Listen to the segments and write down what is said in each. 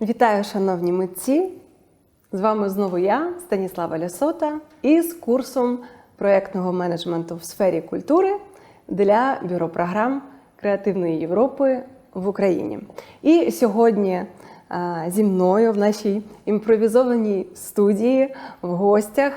Вітаю, шановні митці! З вами знову я, Станіслава Лясота, із курсом проєктного менеджменту в сфері культури для бюро програм Креативної Європи в Україні. І сьогодні зі мною в нашій імпровізованій студії в гостях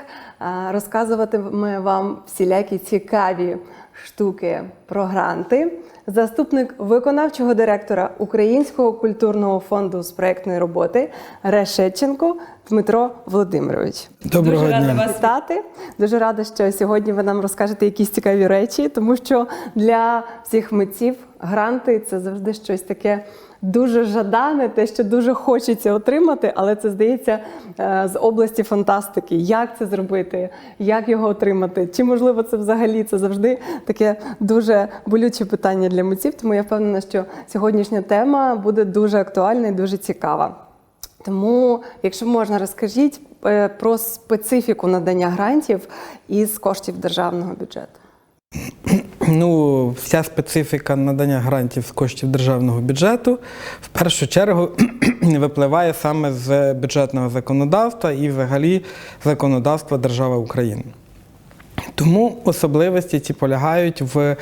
розказуватиме вам всілякі цікаві штуки про гранти. Заступник виконавчого директора Українського культурного фонду з проєктної роботи Решетченко Дмитро Володимирович. Доброго Дуже рада вас вітати. Дуже рада, що сьогодні ви нам розкажете якісь цікаві речі, тому що для всіх митців гранти це завжди щось таке дуже жадане, те, що дуже хочеться отримати, але це здається е, з області фантастики. Як це зробити, як його отримати? Чи можливо це взагалі? Це завжди таке дуже болюче питання для митців. Тому я впевнена, що сьогоднішня тема буде дуже актуальна і дуже цікава. Тому, якщо можна, розкажіть е, про специфіку надання грантів із коштів державного бюджету. Ну, вся специфіка надання грантів з коштів державного бюджету в першу чергу випливає саме з бюджетного законодавства і взагалі законодавства держави України. Тому особливості ці полягають в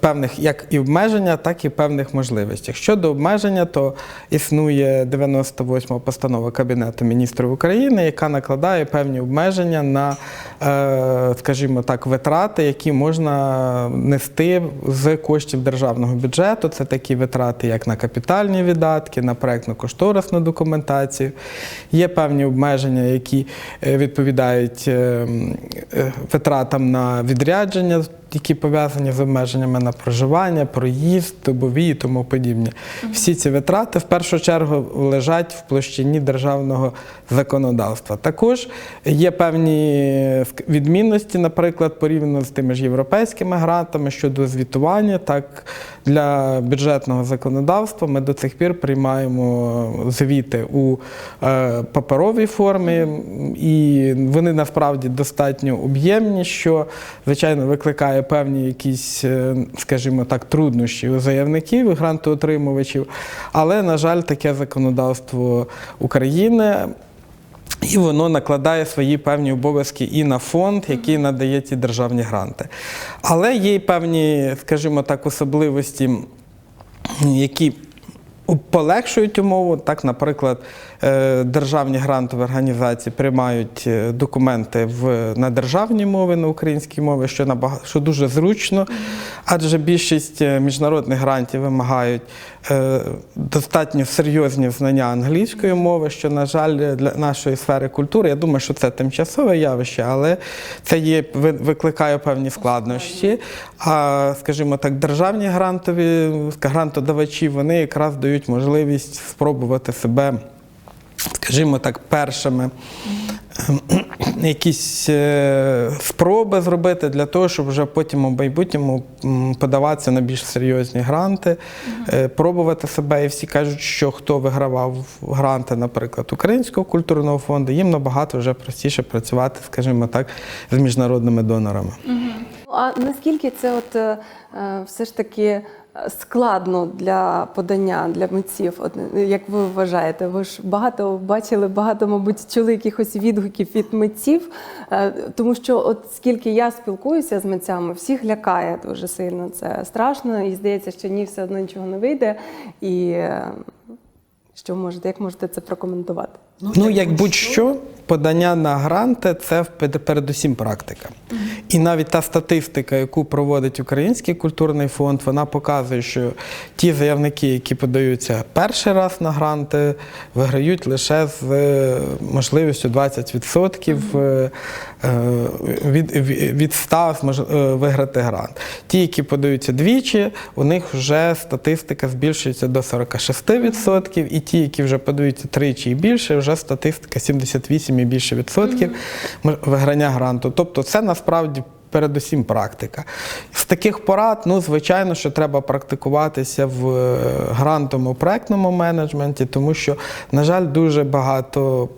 певних як і обмеження, так і певних можливостях. Щодо обмеження, то існує 98 постанова Кабінету міністрів України, яка накладає певні обмеження на, е, скажімо так, витрати, які можна нести з коштів державного бюджету. Це такі витрати, як на капітальні видатки, на проектно-кошторисну документацію. Є певні обмеження, які е, відповідають е, м, е, на відрядження, які пов'язані з обмеженнями на проживання, проїзд, добові і тому подібне. Всі ці витрати в першу чергу лежать в площині державного законодавства. Також є певні відмінності, наприклад, порівняно з тими ж європейськими грантами щодо звітування. Так для бюджетного законодавства ми до цих пір приймаємо звіти у е, паперовій формі, і вони насправді достатньо об'ємні, що звичайно викликає певні якісь, е, скажімо так, труднощі у заявників і грантоотримувачів. Але, на жаль, таке законодавство України. І воно накладає свої певні обов'язки і на фонд, який надає ці державні гранти. Але є й певні, скажімо так, особливості, які полегшують умову. Так, наприклад, державні грантові організації приймають е, документи в, на державній мові, на українській мові, що, набага- що дуже зручно, адже більшість е, міжнародних грантів вимагають е, достатньо серйозні знання англійської мови, що, на жаль, для нашої сфери культури, я думаю, що це тимчасове явище, але це є, викликає певні складнощі. А, скажімо так, державні грантові грантодавачі, вони якраз дають можливість спробувати себе, скажімо так, першими ем, якісь е, спроби зробити для того, щоб вже потім у майбутньому подаватися на більш серйозні гранти, е, пробувати себе. І всі кажуть, що хто вигравав гранти, наприклад, Українського культурного фонду, їм набагато вже простіше працювати, скажімо так, з міжнародними донорами. А наскільки це от е, все ж таки складно для подання для митців? Як ви вважаєте? Ви ж багато бачили, багато, мабуть, чули якихось відгуків від митців, Е, тому що от скільки я спілкуюся з митцями, всіх лякає дуже сильно. Це страшно, і здається, що ні, все одно нічого не вийде. І е, що можете, як можете це прокоментувати? Ну, як будь-що, подання на гранти це передусім практика. І навіть та статистика, яку проводить Український культурний фонд, вона показує, що ті заявники, які подаються перший раз на гранти, виграють лише з е, можливістю 20% е, е, від, від від 100 змож- е, виграти грант. Ті, які подаються двічі, у них вже статистика збільшується до 46%, і ті, які вже подаються тричі і більше, вже статистика 78 і більше відсотків виграння гранту. Тобто це насправді передусім практика. З таких порад, ну, звичайно, що треба практикуватися в е, грантовому проектному менеджменті, тому що, на жаль, дуже багато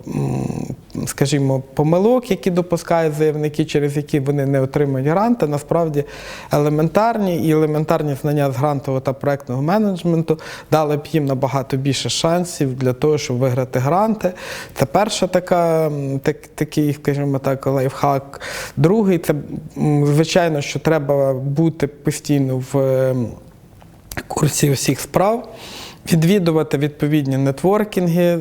скажімо, помилок, які допускають заявники, через які вони не отримують гранти, насправді елементарні і елементарні знання з грантового та проектного менеджменту дали б їм набагато більше шансів для того, щоб виграти гранти. Це перша така так, такий, скажімо так, лайфхак. Другий це звичайно, що треба бути постійно в курсі усіх справ. Відвідувати відповідні нетворкінги,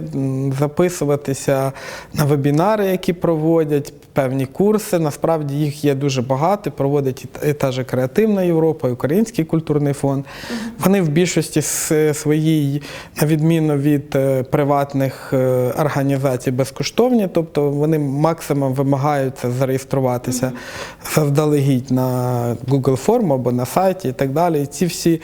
записуватися на вебінари, які проводять, певні курси. Насправді їх є дуже багато. Проводить і та- і та же Креативна Європа, і Український культурний фонд. Вони в більшості своїй, на відміну від е, приватних е, організацій, безкоштовні, тобто вони максимум вимагаються зареєструватися заздалегідь на Google форму або на сайті і так далі. І ці всі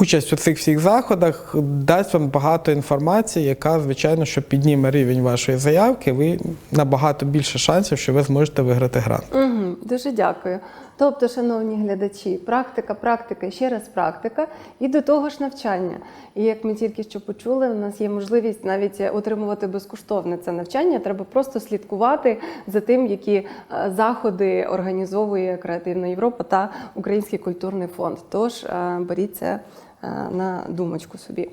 Участь у цих всіх заходах дасть вам багато інформації, яка, звичайно, що підніме рівень вашої заявки, ви набагато більше шансів, що ви зможете виграти грант. Угу, дуже дякую. Тобто, шановні глядачі, практика, практика ще раз практика, і до того ж навчання. І як ми тільки що почули, у нас є можливість навіть отримувати безкоштовне це навчання. Треба просто слідкувати за тим, які е, заходи організовує Креативна Європа та Український культурний фонд. Тож е, беріть це е, на думочку собі.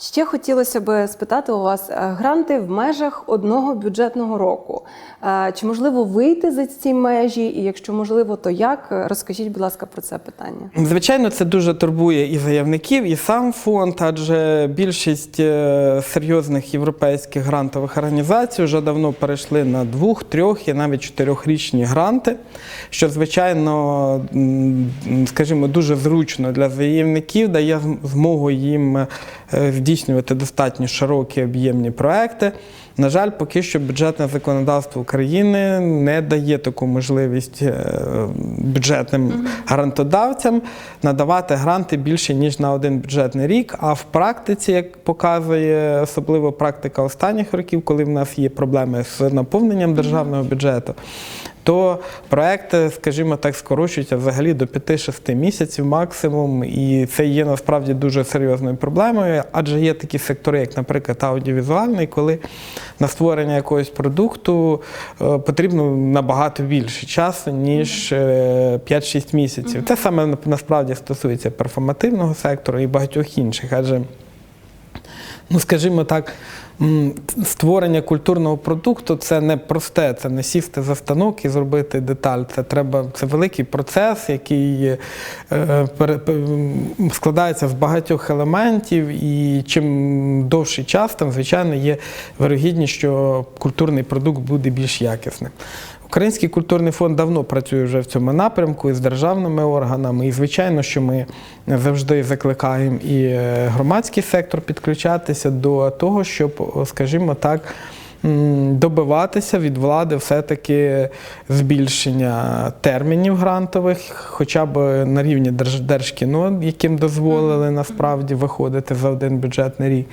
Ще хотілося би спитати у вас е, гранти в межах одного бюджетного року. Е, Чи можливо вийти за ці межі? І якщо можливо, то як? Розкажіть, будь ласка, про це питання. Звичайно, це дуже турбує і заявників, і сам фонд, адже більшість е, серйозних європейських грантових організацій вже давно перейшли на двох, трьох і навіть чотирьохрічні гранти, що звичайно, скажімо, дуже зручно для заявників, дає змогу їм е, здійснювати достатньо широкі об'ємні проекти. На жаль, поки що бюджетне законодавство України не дає таку можливість е, бюджетним грантодавцям надавати гранти більше ніж на один бюджетний рік. А в практиці, як показує особливо практика останніх років, коли в нас є проблеми з наповненням державного бюджету. То проекти, скажімо так, скорочуються взагалі до 5-6 місяців максимум, і це є насправді дуже серйозною проблемою, адже є такі сектори, як, наприклад, аудіовізуальний, коли на створення якогось продукту е, потрібно набагато більше часу, ніж е, 5-6 місяців. Це саме насправді стосується перформативного сектору і багатьох інших, адже ну скажімо так, створення культурного продукту це не просте, це не сісти за станок і зробити деталь. Це треба, це великий процес, який е, складається з багатьох елементів, і чим довший час, там, звичайно, є вирогідність, що культурний продукт буде більш якісним. Український культурний фонд давно працює вже в цьому напрямку і з державними органами. І, звичайно, що ми завжди закликаємо і е, громадський сектор підключатися до того, щоб, скажімо так, добиватися від влади все-таки збільшення термінів грантових, хоча б на рівні Держ- Держкіно, яким дозволили насправді виходити за один бюджетний рік.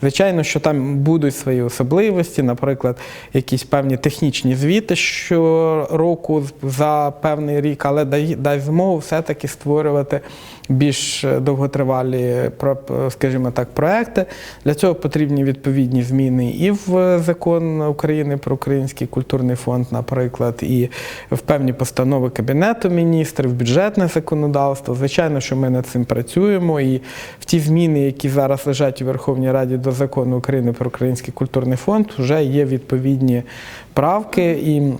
Звичайно, що там будуть свої особливості, наприклад, якісь певні технічні звіти щороку за певний рік, але дай- дасть змогу все-таки створювати більш довготривалі, скажімо так, проекти. Для цього потрібні відповідні зміни і в закон України про Український культурний фонд, наприклад, і в певні постанови Кабінету міністрів, бюджетне законодавство. Звичайно, що ми над цим працюємо. І в ті зміни, які зараз лежать у Верховній Раді до закону України про Український культурний фонд, вже є відповідні правки. І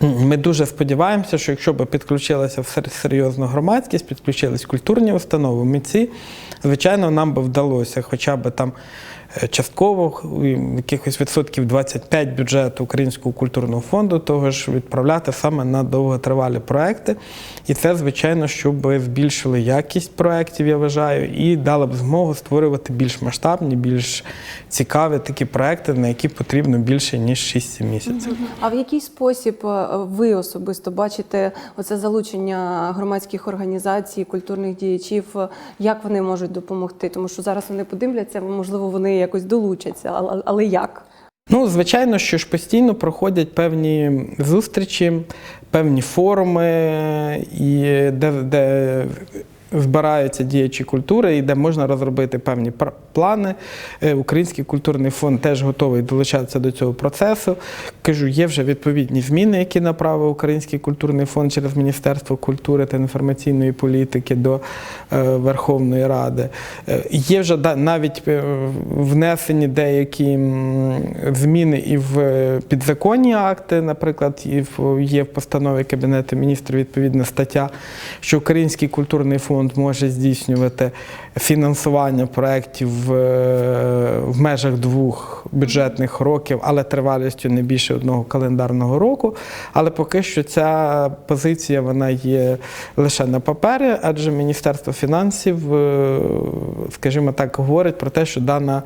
ми дуже сподіваємося, що якщо б підключилася серйозно громадськість, підключились культурні установи, митці, звичайно, нам би вдалося хоча б там частково якихось відсотків 25 бюджету Українського культурного фонду, того ж відправляти саме на довготривалі проекти. І це, звичайно, щоб збільшили якість проєктів, я вважаю, і дали б змогу створювати більш масштабні, більш цікаві такі проекти, на які потрібно більше ніж 6-7 місяців. А в який спосіб е, ви особисто бачите оце залучення громадських організацій, культурних діячів? е, Як вони можуть допомогти? Тому що зараз вони подивляться, можливо, вони якось долучаться, але, але як? Ну, звичайно, що ж постійно проходять певні зустрічі, певні форуми, і де, де збираються діячі культури, і де можна розробити певні плани. Е, Український культурний фонд теж готовий долучатися до цього процесу. Кажу, є вже відповідні зміни, які направив Український культурний фонд через Міністерство культури та інформаційної політики до е, Верховної Ради. Е, Є вже навіть внесені деякі зміни і в підзаконні акти, наприклад, є в постанові Кабінету міністрів відповідна стаття, що Український культурний фонд може здійснювати фінансування проєктів в, е, в межах двох бюджетних років, але тривалістю не більше одного календарного року. Але поки що ця позиція вона є лише на папері, адже Міністерство фінансів, е, скажімо так, говорить про те, що дана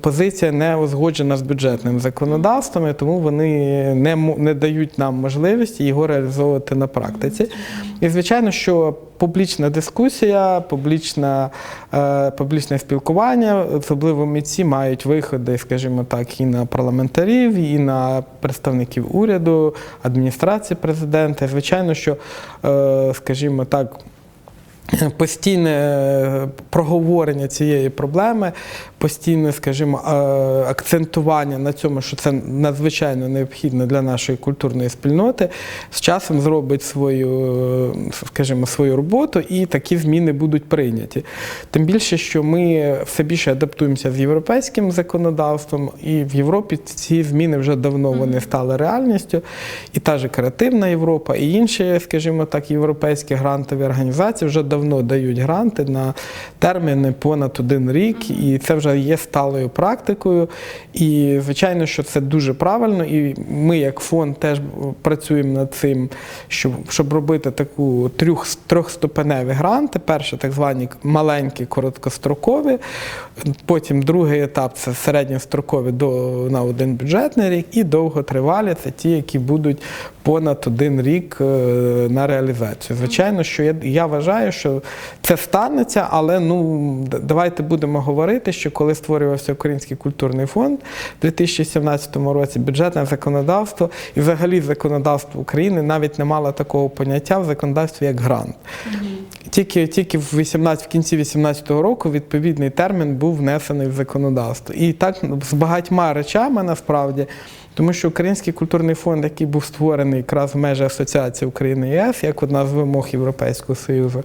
позиція не узгоджена з бюджетним законодавством, і тому вони не, не дають нам можливості його реалізовувати на практиці. І звичайно, що публічна дискусія, публічна, публічне спілкування, особливо митці мають виходи, скажімо так, і на парламентарів, і на представників уряду, адміністрації президента. Звичайно, що, е, скажімо так, Постійне е, проговорення цієї проблеми, постійне, скажімо, е, акцентування на цьому, що це надзвичайно необхідно для нашої культурної спільноти, з часом зробить свою, е, скажімо, свою роботу, і такі зміни будуть прийняті. Тим більше, що ми все більше адаптуємося з європейським законодавством, і в Європі ці зміни вже давно вони стали реальністю. І та же креативна Європа, і інші, скажімо так, європейські грантові організації вже давно дають гранти на терміни понад один рік, і це вже є сталою практикою. І звичайно, що це дуже правильно. І ми, як фонд, теж працюємо над цим, щоб, щоб робити таку трьох, трьохступеневі гранти. Перше, так звані маленькі, короткострокові. Потім другий етап це середньострокові до на один бюджетний рік, і довготривалі це ті, які будуть понад один рік е, на реалізацію. Звичайно, що я, я вважаю, що це станеться, але ну давайте будемо говорити, що коли створювався Український культурний фонд в 2017 році, бюджетне законодавство і взагалі законодавство України навіть не мало такого поняття в законодавстві як грант. Тільки, тільки в, 18, в кінці 2018 року відповідний термін був внесений в законодавство. І так з багатьма речами насправді. Тому що Український культурний фонд, який був створений якраз в межах Асоціації України ЄС, як одна з вимог Європейського Союзу,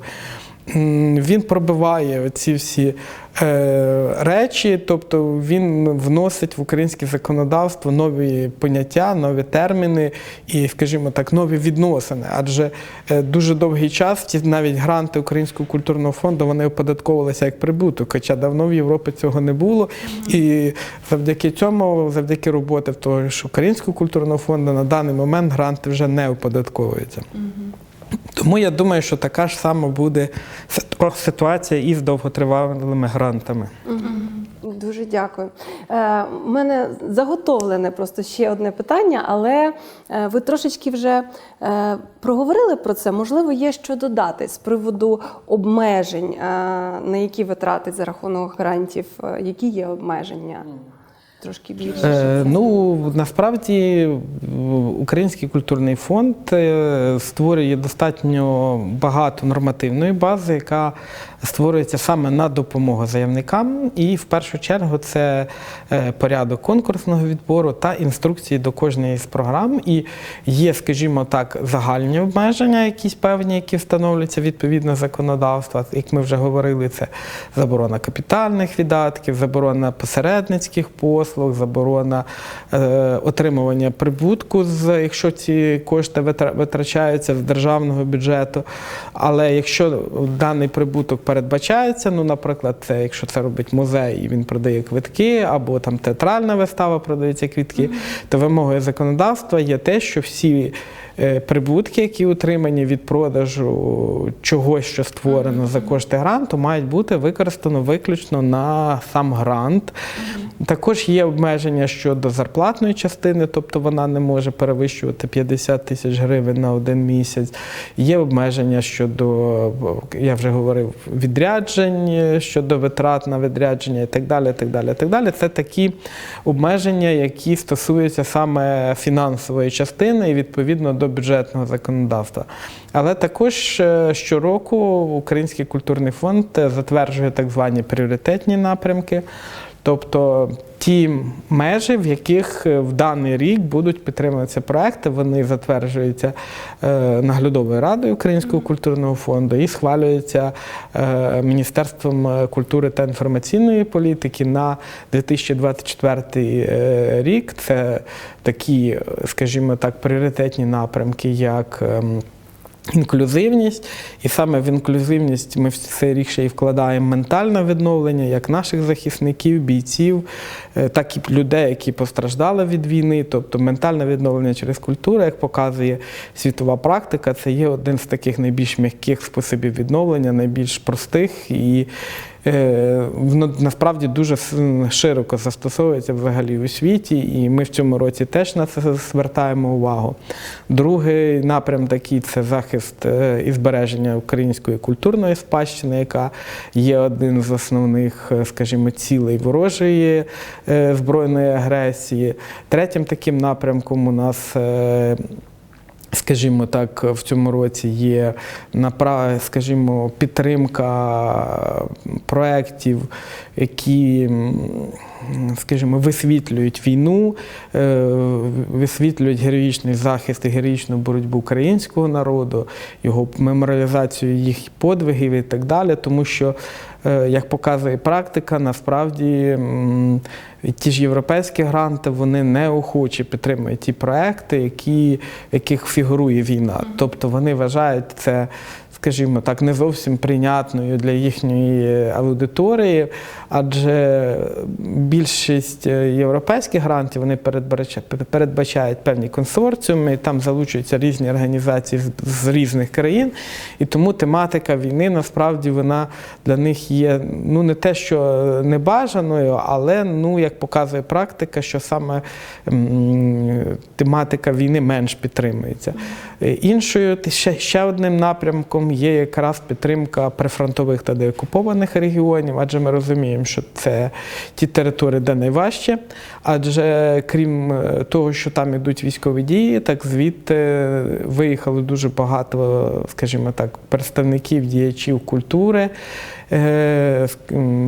він пробиває ці всі е, речі, тобто він вносить в українське законодавство нові поняття, нові терміни і, скажімо так, нові відносини. Адже е, дуже довгий час ті навіть гранти Українського культурного фонду вони оподатковувалися як прибуток, хоча давно в Європі цього не було. І завдяки цьому, завдяки роботи в того ж Українського культурного фонду, на даний момент гранти вже не оподатковуються. Тому я думаю, що така ж сама буде ситуація із довготривалими грантами. Дуже дякую. Е, У мене заготовлене просто ще одне питання, але е, ви трошечки вже е, проговорили про це. Можливо, є що додати з приводу обмежень, е, на які витрати за рахунок грантів, Е, які є обмеження? Трошки більше. Е, ну насправді Український культурний фонд е, створює достатньо багато нормативної бази, яка створюється саме на допомогу заявникам. І в першу чергу це е, порядок конкурсного відбору та інструкції до кожної з програм. І є, скажімо так, загальні обмеження, якісь певні, які встановлюються відповідно законодавства. Як ми вже говорили, це заборона капітальних видатків, заборона посередницьких послуг, заборона е, отримування прибутку, якщо ці кошти витрачаються з державного бюджету. Але якщо даний прибуток передбачається, ну, наприклад, це якщо це робить музей і він продає квитки, або там театральна вистава продається квитки, то вимогою законодавства є те, що всі прибутки, які отримані від продажу чогось, що створено за кошти гранту, мають бути використано виключно на сам грант. Також є обмеження щодо зарплатної частини, тобто вона не може перевищувати 50 тисяч гривень на один місяць. Є обмеження щодо, я вже говорив, відряджень, щодо витрат на відрядження і так далі. так далі, так далі. Це такі обмеження, які стосуються саме фінансової частини і відповідно до до бюджетного законодавства. Але також е, щороку Український культурний фонд е, затверджує так звані пріоритетні напрямки. Тобто ті межі, в яких е, в даний рік будуть підтримуватися проекти, вони затверджуються е, наглядовою радою Українського культурного фонду і схвалюються е, Міністерством культури та інформаційної політики на 2024 е, рік. Це такі, скажімо так, пріоритетні напрямки, як ем, Інклюзивність, і саме в інклюзивність ми в цей рік ще вкладаємо ментальне відновлення як наших захисників, бійців, е, так і людей, які постраждали від війни. Тобто ментальне відновлення через культуру, як показує світова практика, це є один з таких найбільш м'яких способів відновлення, найбільш простих і воно насправді дуже широко застосовується взагалі у світі, і ми в цьому році теж на це звертаємо увагу. Другий напрям такий це захист е, і збереження української культурної спадщини, яка є один з основних, е, скажімо, цілей ворожої е, збройної агресії. Третім таким напрямком у нас. Скажімо так, в цьому році є скажімо, підтримка проєктів, які, скажімо, висвітлюють війну, е, висвітлюють героїчний захист і героїчну боротьбу українського народу, його меморіалізацію їх подвигів і так далі, тому що, е, як показує практика, насправді ті ж європейські гранти вони неохоче підтримують ті проекти, які, в яких фігурує війна. Тобто вони вважають це, скажімо так, не зовсім прийнятною для їхньої аудиторії, адже більшість е, європейських грантів вони передбачають певні консорціуми, і там залучуються різні організації з- різних країн. І тому тематика війни насправді вона для них є ну не те, що небажаною, але ну як показує практика, що саме тематика війни менш підтримується. Е, Іншою ще, ще одним напрямком є якраз підтримка прифронтових та деокупованих регіонів, адже ми розуміємо, що це ті території, де найважче. Адже крім е, того, що там ідуть військові дії, так звідти виїхали дуже багато, скажімо так, представників діячів культури. Е,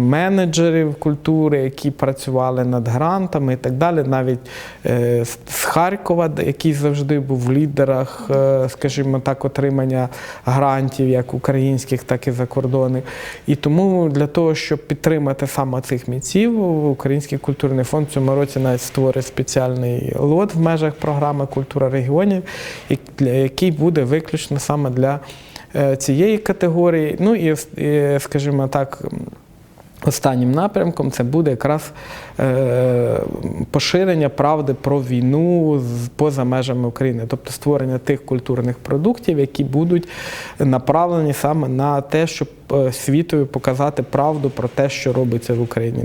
менеджерів культури, які працювали над грантами і так далі. Навіть е, з Харкова, який завжди був в лідерах, е, скажімо так, отримання грантів, як українських, так і закордонних. І тому для того, щоб підтримати саме цих митців, Український культурний фонд в цьому році навіть створить спеціальний лот в межах програми Культура регіонів, який буде виключно саме для цієї категорії. Ну і, е, скажімо так, Останнім напрямком це буде якраз е, поширення правди про війну поза межами України, тобто створення тих культурних продуктів, які будуть направлені саме на те, щоб е, світові показати правду про те, що робиться в Україні.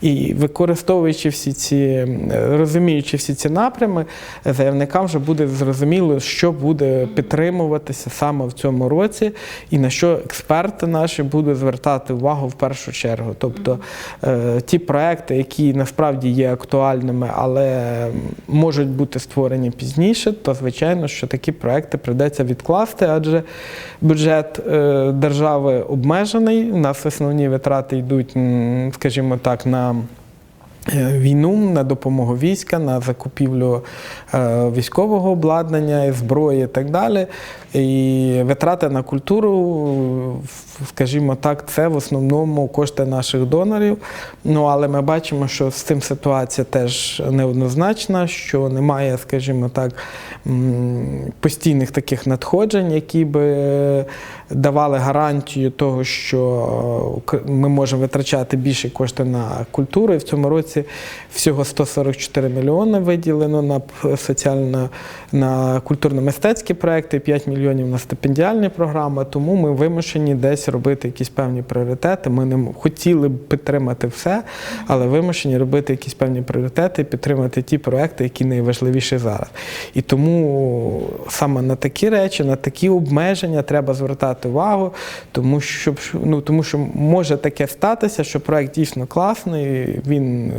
І використовуючи всі ці, е, розуміючи всі ці напрями, заявникам вже буде зрозуміло, що буде підтримуватися саме в цьому році, і на що експерти наші будуть звертати увагу в першу чергу. Тобто е, ті проекти, які насправді є актуальними, але можуть бути створені пізніше, то звичайно, що такі проекти прийдеться відкласти, адже бюджет держави обмежений. У нас основні витрати йдуть, скажімо так, на е, війну, на допомогу війська, на закупівлю е, військового обладнання, зброї і так далі. І витрати на культуру, скажімо так, це в основному кошти наших донорів. Ну але ми бачимо, що з цим ситуація теж неоднозначна, що немає, скажімо так, постійних таких надходжень, які би давали гарантію того, що е, ми можемо витрачати більше кошти на культуру. І в цьому році всього 144 мільйони виділено на соціально на культурно-мистецькі проекти, 5 мільйонів на стипендіальні програми. Тому ми вимушені десь робити якісь певні пріоритети. Ми не хотіли б підтримати все, але вимушені робити якісь певні пріоритети, підтримати ті проекти, які найважливіші зараз. І тому саме на такі речі, на такі обмеження треба звертати увагу, тому що ну тому що може таке статися, що проект дійсно класний, він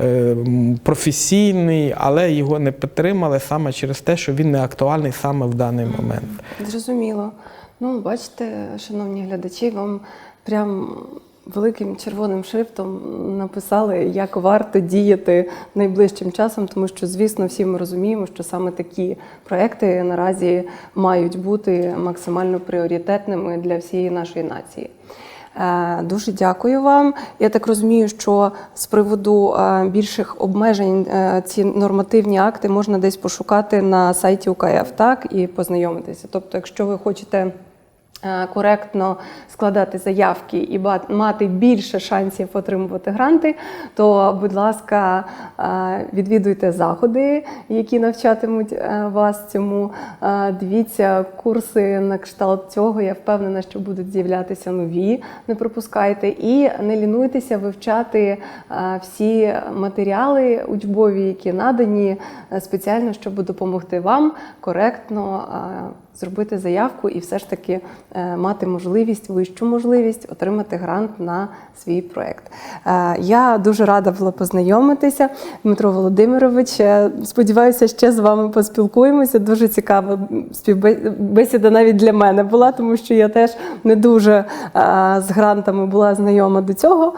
е, професійний, але його не підтримали саме через те, що він не актуальний саме в даний момент. Зрозуміло. Ну, бачите, шановні глядачі, вам прям великим червоним шрифтом написали, як варто діяти найближчим часом, тому що, звісно, всі ми розуміємо, що саме такі проекти наразі мають бути максимально пріоритетними для всієї нашої нації. Е, Дуже дякую вам. Я так розумію, що з приводу е, більших обмежень е, ці нормативні акти можна десь пошукати на сайті УКФ, так і познайомитися. Тобто, якщо ви хочете. Е, Коректно складати заявки і мати більше шансів отримувати гранти, то, будь ласка, е, відвідуйте заходи, які навчатимуть е, вас цьому. Дивіться курси на кшталт цього. Я впевнена, що будуть з'являтися нові. Не пропускайте і не лінуйтеся вивчати всі матеріали учбові, які надані спеціально, щоб допомогти вам коректно зробити заявку і все ж таки мати можливість, вищу можливість отримати грант на свій проект. Е, Я дуже рада була познайомитися. Дмитро Володимирович, е, сподіваюся, ще з вами поспілкуємося. Дуже цікава співбесіда навіть для мене була, тому що я теж не дуже е, з грантами була знайома до цього.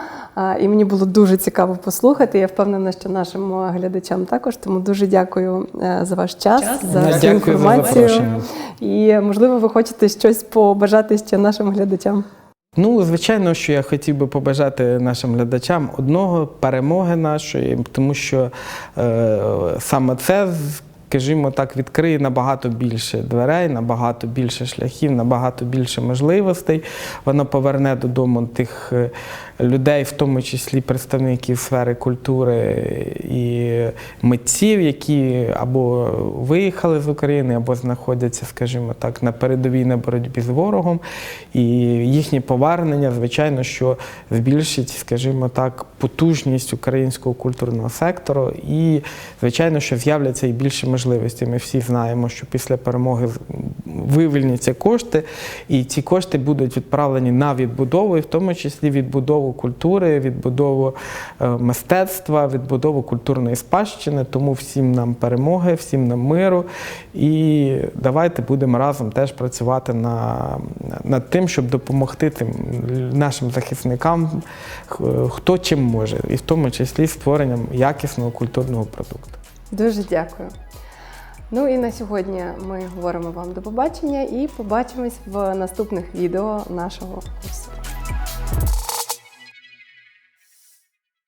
І мені було дуже цікаво послухати. Я впевнена, що нашим е, глядачам також. Тому дуже дякую е, за ваш час, Час. за Ну, всю дякую за інформацію. І можливо, ви хочете щось побажати ще нашим глядачам. Ну, звичайно, що я хотів би побажати нашим глядачам одного перемоги нашої, тому що е, саме це, скажімо так, відкриє набагато більше дверей, набагато більше шляхів, набагато більше можливостей. Воно поверне додому тих е, людей, в тому числі представників сфери культури і митців, які або виїхали з України, або знаходяться, скажімо так, на передовій на боротьбі з ворогом. І їхнє повернення, звичайно, що збільшить, скажімо так, потужність українського культурного сектору. І, звичайно, що з'являться і більше можливостей. Ми всі знаємо, що після перемоги вивільняться кошти, і ці кошти будуть відправлені на відбудову, і в тому числі відбудову культури, відбудову е, мистецтва, відбудову культурної спадщини. Тому всім нам перемоги, всім нам миру. І давайте будемо разом теж працювати на, над тим, щоб допомогти тим нашим захисникам, хто чим може, і в тому числі створенням якісного культурного продукту. Дуже дякую. Ну і на сьогодні ми говоримо вам до побачення і побачимось в наступних відео нашого курсу.